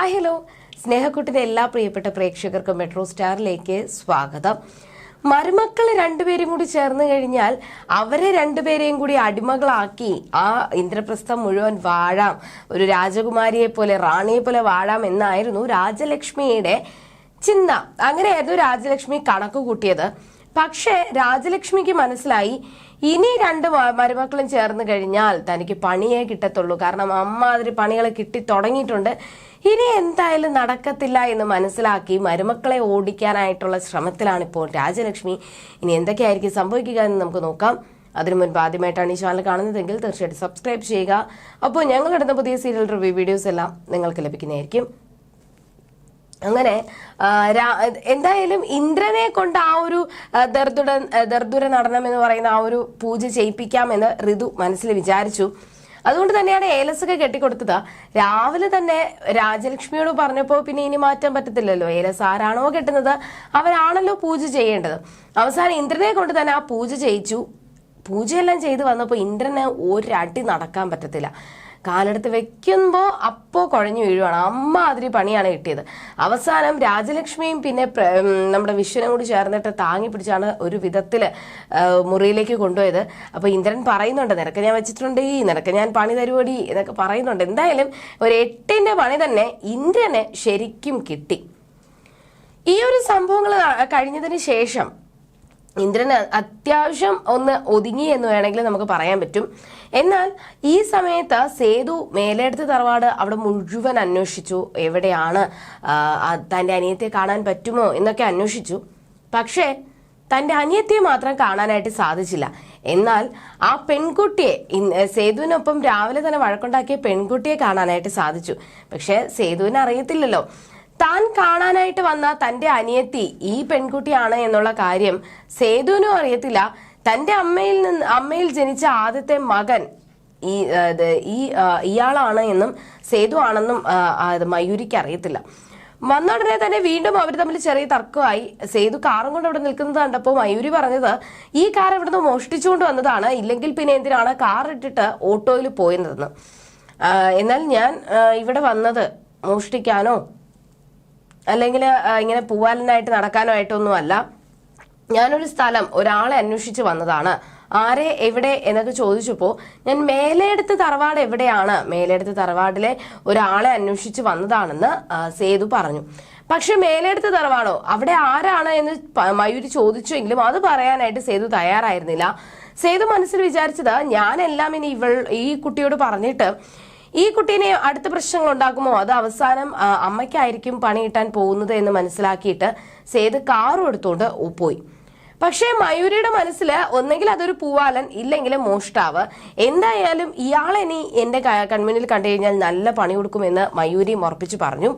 Hi hello. സ്നേഹക്കുട്ടിന്റെ എല്ലാ പ്രിയപ്പെട്ട പ്രേക്ഷകർക്കും മെട്രോ സ്റ്റാറിലേക്ക് സ്വാഗതം. മരുമക്കൾ രണ്ടുപേരും കൂടി ചേർന്ന് കഴിഞ്ഞാൽ അവരെ രണ്ടുപേരെയും കൂടി അടിമകളാക്കി ആ ഇന്ദ്രപ്രസ്ഥം മുഴുവൻ വാഴാം. ഒരു രാജകുമാരിയെ പോലെ റാണിയെ പോലെ വാഴാം എന്നായിരുന്നു രാജലക്ഷ്മിയുടെ ചിന്ത. അങ്ങനെയായിരുന്നു രാജലക്ഷ്മി കണക്ക് കൂട്ടിയത്. പക്ഷേ രാജലക്ഷ്മിക്ക് മനസ്സിലായി ഇനി രണ്ട് മരുമക്കളും ചേർന്ന് കഴിഞ്ഞാൽ തനിക്ക് പണിയേ കിട്ടത്തുള്ളൂ. കാരണം അമ്മാതിരി പണികൾ കിട്ടി തുടങ്ങിയിട്ടുണ്ട്. ഇനി എന്തായാലും നടക്കത്തില്ല എന്ന് മനസ്സിലാക്കി മരുമക്കളെ ഓടിക്കാനായിട്ടുള്ള ശ്രമത്തിലാണ് ഇപ്പോൾ രാജലക്ഷ്മി. ഇനി എന്തൊക്കെയായിരിക്കും സംഭവിക്കുക എന്ന് നമുക്ക് നോക്കാം. അതിനു മുൻപ് ആദ്യമായിട്ടാണ് ഈ ചാനൽ കാണുന്നതെങ്കിൽ തീർച്ചയായിട്ടും സബ്സ്ക്രൈബ് ചെയ്യുക. അപ്പോൾ ഞങ്ങളിടുന്ന പുതിയ സീരിയൽ റിവ്യൂ വീഡിയോസ് എല്ലാം നിങ്ങൾക്ക് ലഭിക്കുന്നതായിരിക്കും. അങ്ങനെ എന്തായാലും ഇന്ദ്രനെ കൊണ്ട് ആ ഒരു ദർദുര ദർദുര നടനം എന്ന് പറയുന്ന ആ ഒരു പൂജ ചെയ്യിപ്പിക്കാമെന്ന് ഋതു മനസ്സിൽ വിചാരിച്ചു. അതുകൊണ്ട് തന്നെയാണ് ഏലസ് ഒക്കെ കെട്ടിക്കൊടുത്തത്. രാവിലെ തന്നെ രാജലക്ഷ്മിയോട് പറഞ്ഞപ്പോൾ പിന്നെ ഇനി മാറ്റാൻ പറ്റത്തില്ലല്ലോ. ഏലസ് ആരാണോ കെട്ടുന്നത്? അവരാണല്ലോ പൂജ ചെയ്യേണ്ടത്. അവസാനം ഇന്ദ്രനെ കൊണ്ട് തന്നെ ആ പൂജ ചെയ്യിച്ചു. പൂജയെല്ലാം ചെയ്ത് വന്നപ്പോൾ ഇന്ദ്രന് ഒരടി നടക്കാൻ പറ്റത്തില്ല. കാലെടുത്ത് വെക്കുമ്പോൾ അപ്പോൾ കുഴഞ്ഞു വീഴുവാണ്. അമ്മാതിരി പണിയാണ് കിട്ടിയത്. അവസാനം രാജലക്ഷ്മിയും പിന്നെ നമ്മുടെ വിശ്വനും കൂടി ചേർന്നിട്ട് താങ്ങി പിടിച്ചാണ് ഒരു വിധത്തിൽ മുറിയിലേക്ക് കൊണ്ടുപോയത്. അപ്പോൾ ഇന്ദ്രൻ പറയുന്നുണ്ട് നിനക്ക് ഞാൻ വെച്ചിട്ടുണ്ട് നിനക്ക് ഞാൻ പണി തരുവടി എന്നൊക്കെ പറയുന്നുണ്ട്. എന്തായാലും ഒരു എട്ടിന്റെ പണി തന്നെ ഇന്ദ്രനെ ശരിക്കും കിട്ടി. ഈ ഒരു സംഭവങ്ങൾ കഴിഞ്ഞതിന് ശേഷം ഇന്ദ്രന് അത്യാവശ്യം ഒന്ന് ഒതുങ്ങി എന്ന് വേണമെങ്കിൽ നമുക്ക് പറയാൻ പറ്റും. എന്നാൽ ഈ സമയത്ത് സേതു മേലെടുത്ത് തറവാട് അവിടെ മുഴുവൻ അന്വേഷിച്ചു. എവിടെയാണ് തന്റെ അനിയത്തെ കാണാൻ പറ്റുമോ എന്നൊക്കെ അന്വേഷിച്ചു. പക്ഷേ തന്റെ അനിയത്തിയെ മാത്രം കാണാനായിട്ട് സാധിച്ചില്ല. എന്നാൽ ആ പെൺകുട്ടിയെ സേതുവിനൊപ്പം രാവിലെ തന്നെ വഴക്കുണ്ടാക്കിയ പെൺകുട്ടിയെ കാണാനായിട്ട് സാധിച്ചു. പക്ഷേ സേതുവിന് അറിയത്തില്ലല്ലോ. താൻ കാണാനായിട്ട് വന്ന തന്റെ അനിയത്തി ഈ പെൺകുട്ടിയാണ് എന്നുള്ള കാര്യം സേതുവിനും അറിയത്തില്ല. തന്റെ അമ്മയിൽ നിന്ന് അമ്മയിൽ ജനിച്ച ആദ്യത്തെ മകൻ ഈ ഈ ഇയാളാണ് എന്നും സേതു ആണെന്നും മയൂരിക്ക് അറിയത്തില്ല. വന്ന ഉടനെ തന്നെ വീണ്ടും അവർ തമ്മിൽ ചെറിയ തർക്കമായി. സേതു കാറും കൊണ്ട് അവിടെ നിൽക്കുന്നത് കണ്ടപ്പോൾ മയൂരി പറഞ്ഞത് ഈ കാർ ഇവിടുന്ന് മോഷ്ടിച്ചുകൊണ്ട് വന്നതാണ് ഇല്ലെങ്കിൽ പിന്നെ എന്തിനാണ് കാർ ഇട്ടിട്ട് ഓട്ടോയിൽ പോയിരുന്നതെന്ന് എന്നാൽ ഞാൻ ഇവിടെ വന്നത് മോഷ്ടിക്കാനോ അല്ലെങ്കിൽ ഇങ്ങനെ പൂവാലനായിട്ട് നടക്കാനോ ആയിട്ടൊന്നും അല്ല ഞാനൊരു സ്ഥലം ഒരാളെ അന്വേഷിച്ച് വന്നതാണ്. ആരെ എവിടെ എന്നൊക്കെ ചോദിച്ചപ്പോൾ ഞാൻ മേലെടുത്ത് തറവാട് എവിടെയാണ് മേലെടുത്ത് തറവാടിലെ ഒരാളെ അന്വേഷിച്ച് വന്നതാണെന്ന് സേതു പറഞ്ഞു. പക്ഷെ മേലെടുത്ത് തറവാടോ അവിടെ ആരാണ് എന്ന് മയൂരി ചോദിച്ചുവെങ്കിലും അത് പറയാനായിട്ട് സേതു തയ്യാറായിരുന്നില്ല. സേതു മനസ്സിൽ വിചാരിച്ചത് ഞാനെല്ലാം ഇനി ഇവൾ ഈ കുട്ടിയോട് പറഞ്ഞിട്ട് ഈ കുട്ടീനെ അടുത്ത പ്രശ്നങ്ങൾ ഉണ്ടാക്കുമോ? അത് അവസാനം അമ്മയ്ക്കായിരിക്കും പണി കിട്ടാൻ പോകുന്നത് എന്ന് മനസ്സിലാക്കിയിട്ട് സേത് കാറും എടുത്തുകൊണ്ട് പോയി. പക്ഷേ മയൂരിയുടെ മനസ്സിൽ ഒന്നെങ്കിൽ അതൊരു പൂവാലൻ ഇല്ലെങ്കിൽ മോഷ്ടാവ്. എന്തായാലും ഇയാളെ ഇനി എന്റെ കൺമുന്നിൽ കണ്ടു കഴിഞ്ഞാൽ നല്ല പണി കൊടുക്കുമെന്ന് മയൂരി ഉറപ്പിച്ചു പറഞ്ഞു.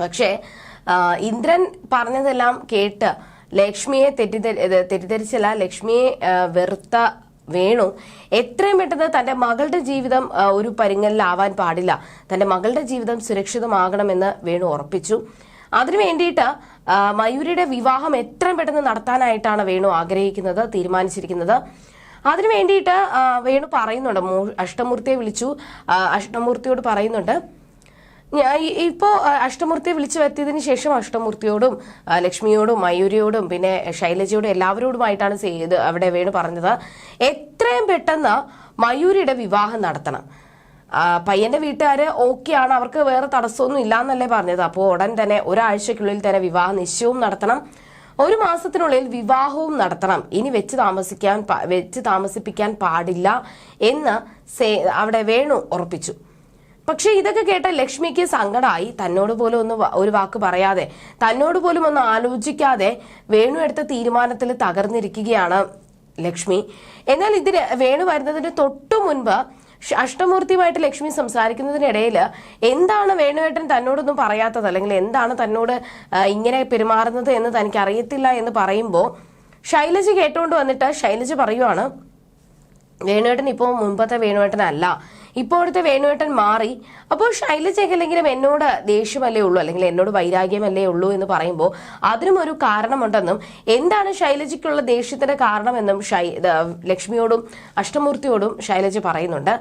പക്ഷേ ഇന്ദ്രൻ പറഞ്ഞതെല്ലാം കേട്ട് ലക്ഷ്മിയെ തെറ്റിദ്ധ ഇത് തെറ്റിദ്ധരിച്ചല്ല ലക്ഷ്മിയെ വെറുത്ത വേണു. എത്രയും പെട്ടെന്ന് തന്റെ മകളുടെ ജീവിതം ഒരു പരിങ്ങലിലാവാൻ പാടില്ല. തന്റെ മകളുടെ ജീവിതം സുരക്ഷിതമാകണമെന്ന് വേണു ഉറപ്പിച്ചു. അതിനു വേണ്ടിയിട്ട് മയൂരിയുടെ വിവാഹം എത്രയും പെട്ടെന്ന് നടത്താനായിട്ടാണ് വേണു ആഗ്രഹിക്കുന്നത് തീരുമാനിച്ചിരിക്കുന്നത്. അതിനു വേണ്ടിയിട്ട് വേണു പറയുന്നുണ്ട്. അഷ്ടമൂർത്തിയെ വിളിച്ചു. അഷ്ടമൂർത്തിയോട് പറയുന്നുണ്ട് ഇപ്പോ അഷ്ടമൂർത്തിയെ വിളിച്ചു വരുത്തിയതിനു ശേഷം അഷ്ടമൂർത്തിയോടും ലക്ഷ്മിയോടും മയൂരിയോടും പിന്നെ ശൈലജയോടും എല്ലാവരോടുമായിട്ടാണ് ചെയ്ത് അവിടെ വേണു പറഞ്ഞത്. എത്രയും പെട്ടെന്ന് മയൂരിയുടെ വിവാഹം നടത്തണം. പയ്യന്റെ വീട്ടുകാര് ഓക്കെ ആണ് അവർക്ക് വേറെ തടസ്സമൊന്നും ഇല്ല എന്നല്ലേ പറഞ്ഞത്. അപ്പോൾ ഉടൻ തന്നെ ഒരാഴ്ചക്കുള്ളിൽ തന്നെ വിവാഹ നിശ്ചയവും നടത്തണം. ഒരു മാസത്തിനുള്ളിൽ വിവാഹവും നടത്തണം. ഇനി വെച്ച് താമസിക്കാൻ വെച്ച് താമസിപ്പിക്കാൻ പാടില്ല എന്ന് അവിടെ വേണു ഉറപ്പിച്ചു. പക്ഷെ ഇതൊക്കെ കേട്ട ലക്ഷ്മിക്ക് സങ്കടമായി തന്നോട് പോലും ഒന്ന് ഒരു വാക്ക് പറയാതെ. തന്നോട് പോലും ഒന്ന് ആലോചിക്കാതെ വേണു എടുത്ത തീരുമാനത്തിൽ തകർന്നിരിക്കുകയാണ് ലക്ഷ്മി. എന്നാൽ ഇതിന് വേണു വരുന്നതിന് തൊട്ടു മുൻപ് അഷ്ടമൂർത്തിയുമായിട്ട് ലക്ഷ്മി സംസാരിക്കുന്നതിനിടയിൽ എന്താണ് വേണുവേട്ടൻ തന്നോടൊന്നും പറയാത്തത്? അല്ലെങ്കിൽ എന്താണ് തന്നോട് ഇങ്ങനെ പെരുമാറുന്നത് എന്ന് തനിക്ക് അറിയത്തില്ല എന്ന് പറയുമ്പോൾ ശൈലജ കേട്ടുകൊണ്ട് വന്നിട്ട് ശൈലജ പറയുവാണ് വേണുവേട്ടൻ ഇപ്പോൾ മുൻപത്തെ വേണുവേട്ടനല്ല. ഇപ്പോഴത്തെ വേണുവേട്ടൻ മാറി. അപ്പോൾ ശൈലജയ്ക്കല്ലെങ്കിലും എന്നോട് ദേഷ്യമല്ലേ ഉള്ളൂ അല്ലെങ്കിൽ എന്നോട് വൈരാഗ്യമല്ലേ ഉള്ളൂ എന്ന് പറയുമ്പോൾ അതിനും ഒരു കാരണമുണ്ടെന്നും എന്താണ് ശൈലജയ്ക്കുള്ള ദേഷ്യത്തിന്റെ കാരണമെന്നും ശൈ ലക്ഷ്മിയോടും അഷ്ടമൂർത്തിയോടും ശൈലജ പറയുന്നുണ്ട്.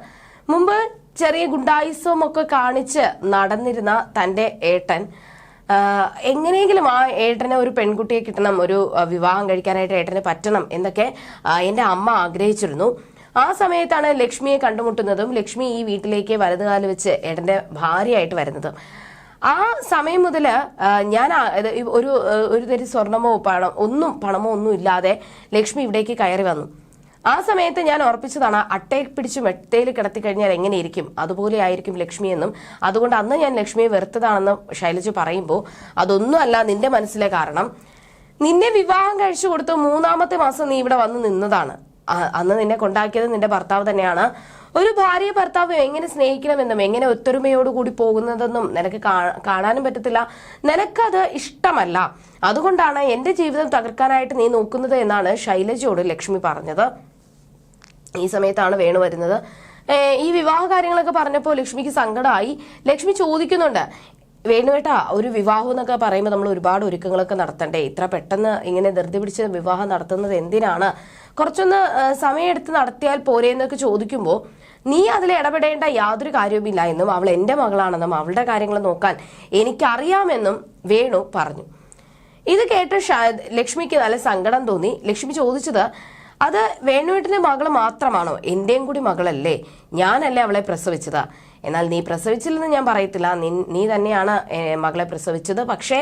മുമ്പ് ചെറിയ ഗുണ്ടായുസവും ഒക്കെ കാണിച്ച് നടന്നിരുന്ന തന്റെ ഏട്ടൻ എങ്ങനെയെങ്കിലും ആ ഏട്ടനെ ഒരു പെൺകുട്ടിയെ കിട്ടണം ഒരു വിവാഹം കഴിക്കാനായിട്ട് ഏട്ടനെ പറ്റണം എന്നൊക്കെ എന്റെ അമ്മ ആഗ്രഹിച്ചിരുന്നു. ആ സമയത്താണ് ലക്ഷ്മിയെ കണ്ടുമുട്ടുന്നതും ലക്ഷ്മി ഈ വീട്ടിലേക്ക് വലതുകാൽ വെച്ച് ഏട്ടന്റെ ഭാര്യയായിട്ട് വരുന്നതും. ആ സമയം മുതൽ ഞാൻ ഒരു ഒരു തരി സ്വർണമോ പണം ഒന്നും പണമോ ഒന്നും ഇല്ലാതെ ലക്ഷ്മി ഇവിടേക്ക് കയറി വന്നു. ആ സമയത്ത് ഞാൻ ഉറപ്പിച്ചതാണ് അട്ടയെ പിടിച്ച് മെട്ടയിൽ കിടത്തി കഴിഞ്ഞാൽ എങ്ങനെയിരിക്കും അതുപോലെ ആയിരിക്കും ലക്ഷ്മി എന്നും. അതുകൊണ്ട് അന്ന് ഞാൻ ലക്ഷ്മിയെ വെറുത്തതാണെന്ന് ശൈലജ പറയുമ്പോൾ അതൊന്നുമല്ല നിന്റെ മനസ്സിലെ കാരണം. നിന്നെ വിവാഹം കഴിച്ചു കൊടുത്ത് മൂന്നാമത്തെ മാസം നീ ഇവിടെ വന്ന് നിന്നതാണ്. അന്ന് നിന്നെ കൊണ്ടാക്കിയത് നിന്റെ ഭർത്താവ് തന്നെയാണ്. ഒരു ഭാര്യ ഭർത്താവ് എങ്ങനെ സ്നേഹിക്കണമെന്നും എങ്ങനെ ഒത്തൊരുമയോടുകൂടി പോകുന്നതെന്നും നിനക്ക് കാണാനും പറ്റത്തില്ല. നിനക്കത് ഇഷ്ടമല്ല. അതുകൊണ്ടാണ് എന്റെ ജീവിതം തകർക്കാനായിട്ട് നീ നോക്കുന്നത് എന്നാണ് ശൈലജയോട് ലക്ഷ്മി പറഞ്ഞത്. ഈ സമയത്താണ് വേണു വരുന്നത്. ഈ വിവാഹ കാര്യങ്ങളൊക്കെ പറഞ്ഞപ്പോൾ ലക്ഷ്മിക്ക് സങ്കടമായി. ലക്ഷ്മി ചോദിക്കുന്നുണ്ട് വേണുവേട്ടാ ഒരു വിവാഹം എന്നൊക്കെ പറയുമ്പോൾ നമ്മൾ ഒരുപാട് ഒരുക്കങ്ങളൊക്കെ നടത്തണ്ടേ? ഇത്ര പെട്ടെന്ന് ഇങ്ങനെ ധൃതി പിടിച്ച് വിവാഹം നടത്തുന്നത് എന്തിനാണ്? കുറച്ചൊന്ന് സമയമെടുത്ത് നടത്തിയാൽ പോരെ എന്നൊക്കെ ചോദിക്കുമ്പോൾ നീ അതിൽ ഇടപെടേണ്ട യാതൊരു കാര്യവുമില്ല എന്നും അവൾ എന്റെ മകളാണെന്നും അവളുടെ കാര്യങ്ങൾ നോക്കാൻ എനിക്കറിയാമെന്നും വേണു പറഞ്ഞു. ഇത് കേട്ട് ലക്ഷ്മിക്ക് നല്ല സങ്കടം തോന്നി. ലക്ഷ്മി ചോദിച്ചത് അത് വേണുവേട്ടിന്റെ മകൾ മാത്രമാണോ? എന്റെയും കൂടി മകളല്ലേ? ഞാനല്ലേ അവളെ പ്രസവിച്ചത്? എന്നാൽ നീ പ്രസവിച്ചില്ലെന്ന് ഞാൻ പറയത്തില്ല. നീ തന്നെയാണ് മകളെ പ്രസവിച്ചത്. പക്ഷേ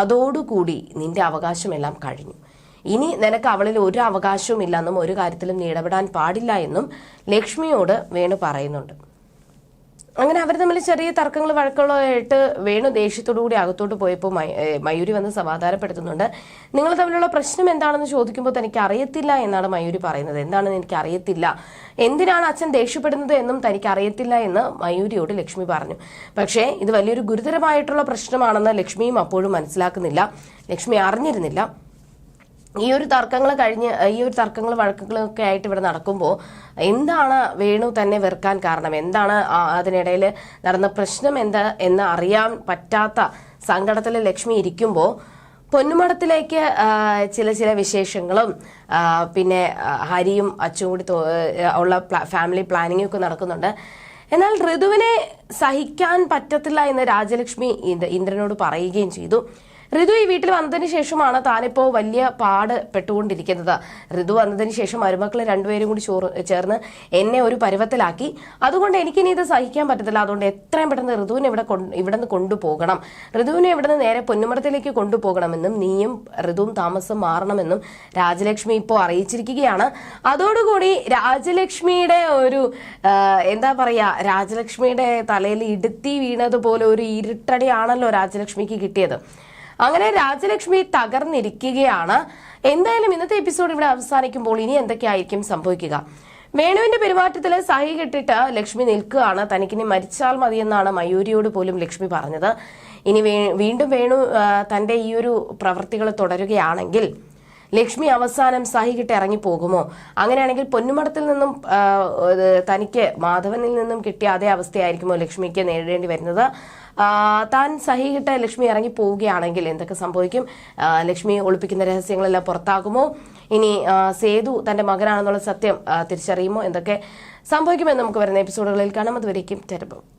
അതോടുകൂടി നിന്റെ അവകാശമെല്ലാം കഴിഞ്ഞു. ഇനി നിനക്ക് അവളിൽ ഒരു അവകാശവും ഇല്ലെന്നും ഒരു കാര്യത്തിലും നീ ഇടപെടാൻ പാടില്ല എന്നും ലക്ഷ്മിയോട് വേണു പറയുന്നുണ്ട്. അങ്ങനെ അവർ തമ്മിൽ ചെറിയ തർക്കങ്ങൾ വഴക്കുകളായിട്ട് വേണു ദേഷ്യത്തോടു കൂടി അകത്തോട്ട് പോയപ്പോൾ മയൂരി വന്ന് സമാധാനപ്പെടുത്തുന്നുണ്ട്. നിങ്ങൾ തമ്മിലുള്ള പ്രശ്നം എന്താണെന്ന് ചോദിക്കുമ്പോൾ തനിക്ക് അറിയത്തില്ല എന്നാണ് മയൂരി പറയുന്നത്. എന്താണെന്ന് എനിക്ക് അറിയത്തില്ല എന്തിനാണ് അച്ഛൻ ദേഷ്യപ്പെടുന്നത് എന്നും തനിക്ക് അറിയത്തില്ല എന്ന് മയൂരിയോട് ലക്ഷ്മി പറഞ്ഞു. പക്ഷേ ഇത് വലിയൊരു ഗുരുതരമായിട്ടുള്ള പ്രശ്നമാണെന്ന് ലക്ഷ്മിയും അപ്പോഴും മനസ്സിലാക്കുന്നില്ല. ലക്ഷ്മി അറിഞ്ഞിരുന്നില്ല. ഈ ഒരു തർക്കങ്ങൾ കഴിഞ്ഞ് ഈ ഒരു തർക്കങ്ങൾ വഴക്കുകളൊക്കെ ആയിട്ട് ഇവിടെ നടക്കുമ്പോൾ എന്താണ് വേണു തന്നെ വെറുക്കാൻ കാരണം? എന്താണ് അതിനിടയിൽ നടന്ന പ്രശ്നം എന്താ എന്ന് അറിയാൻ പറ്റാത്ത സങ്കടത്തിൽ ലക്ഷ്മി ഇരിക്കുമ്പോൾ പൊന്നുമടത്തിലേക്ക് ചില ചില വിശേഷങ്ങളും പിന്നെ ഹരിയും അച്ചും കൂടി ഉള്ള ഫാമിലി പ്ലാനിങ്ങും ഒക്കെ നടക്കുന്നുണ്ട്. എന്നാൽ ഋതുവിനെ സഹിക്കാൻ പറ്റത്തില്ല എന്ന് രാജലക്ഷ്മി ഇന്ദ്- ഇന്ദ്രനോട് പറയുകയും ചെയ്തു. ഋതു ഈ വീട്ടിൽ വന്നതിന് ശേഷമാണ് താനിപ്പോ വലിയ പാട് പെട്ടുകൊണ്ടിരിക്കുന്നത്. ഋതു വന്നതിന് ശേഷം മരുമക്കൾ രണ്ടുപേരും കൂടി ചോറ് ചേർന്ന് എന്നെ ഒരു പരുവത്തിലാക്കി. അതുകൊണ്ട് എനിക്കിനി ഇത് സഹിക്കാൻ പറ്റത്തില്ല. അതുകൊണ്ട് എത്രയും പെട്ടെന്ന് ഋതുവിനെ ഇവിടെ ഇവിടെ നിന്ന് കൊണ്ടുപോകണം. ഋതുവിനെ ഇവിടെ നിന്ന് നേരെ പൊന്നുമടത്തിലേക്ക് കൊണ്ടുപോകണമെന്നും നീയും ഋതുവും താമസം മാറണമെന്നും രാജലക്ഷ്മി ഇപ്പോൾ അറിയിച്ചിരിക്കുകയാണ്. അതോടുകൂടി രാജലക്ഷ്മിയുടെ ഒരു എന്താ പറയുക രാജലക്ഷ്മിയുടെ തലയിൽ ഇടുത്തി വീണതുപോലെ ഒരു ഇരുട്ടടിയാണല്ലോ രാജലക്ഷ്മിക്ക് കിട്ടിയത്. അങ്ങനെ രാജലക്ഷ്മി തകർന്നിരിക്കുകയാണ്. എന്തായാലും ഇന്നത്തെ എപ്പിസോഡ് ഇവിടെ അവസാനിക്കുമ്പോൾ ഇനി എന്തൊക്കെയായിരിക്കും സംഭവിക്കുക? വേണുവിന്റെ പെരുമാറ്റത്തിൽ സഹി കെട്ടിട്ട് ലക്ഷ്മി നിൽക്കുകയാണ്. തനിക്കിനി മരിച്ചാൽ മതിയെന്നാണ് മയൂരിയോട് പോലും ലക്ഷ്മി പറഞ്ഞത്. ഇനി വീണ്ടും വേണു തന്റെ ഈ ഒരു പ്രവൃത്തികൾ തുടരുകയാണെങ്കിൽ ലക്ഷ്മി അവസാനം സഹികിട്ട് ഇറങ്ങി പോകുമോ? അങ്ങനെയാണെങ്കിൽ പൊന്നുമടത്തിൽ നിന്നും തനിക്ക് മാധവനിൽ നിന്നും കിട്ടിയ അതേ അവസ്ഥയായിരിക്കുമോ ലക്ഷ്മിക്ക് നേരിടേണ്ടി വരുന്നത്? താൻ സഹിട്ട് ലക്ഷ്മി ഇറങ്ങി പോവുകയാണെങ്കിൽ എന്തൊക്കെ സംഭവിക്കും? ലക്ഷ്മി ഒളിപ്പിക്കുന്ന രഹസ്യങ്ങളെല്ലാം പുറത്താകുമോ? ഇനി സേതു തന്റെ മകനാണെന്നുള്ള സത്യം തിരിച്ചറിയുമോ? എന്തൊക്കെ സംഭവിക്കുമെന്ന് നമുക്ക് വരുന്ന എപ്പിസോഡുകളിൽ കാണാം. അതുവരേക്കും തെരപ്പം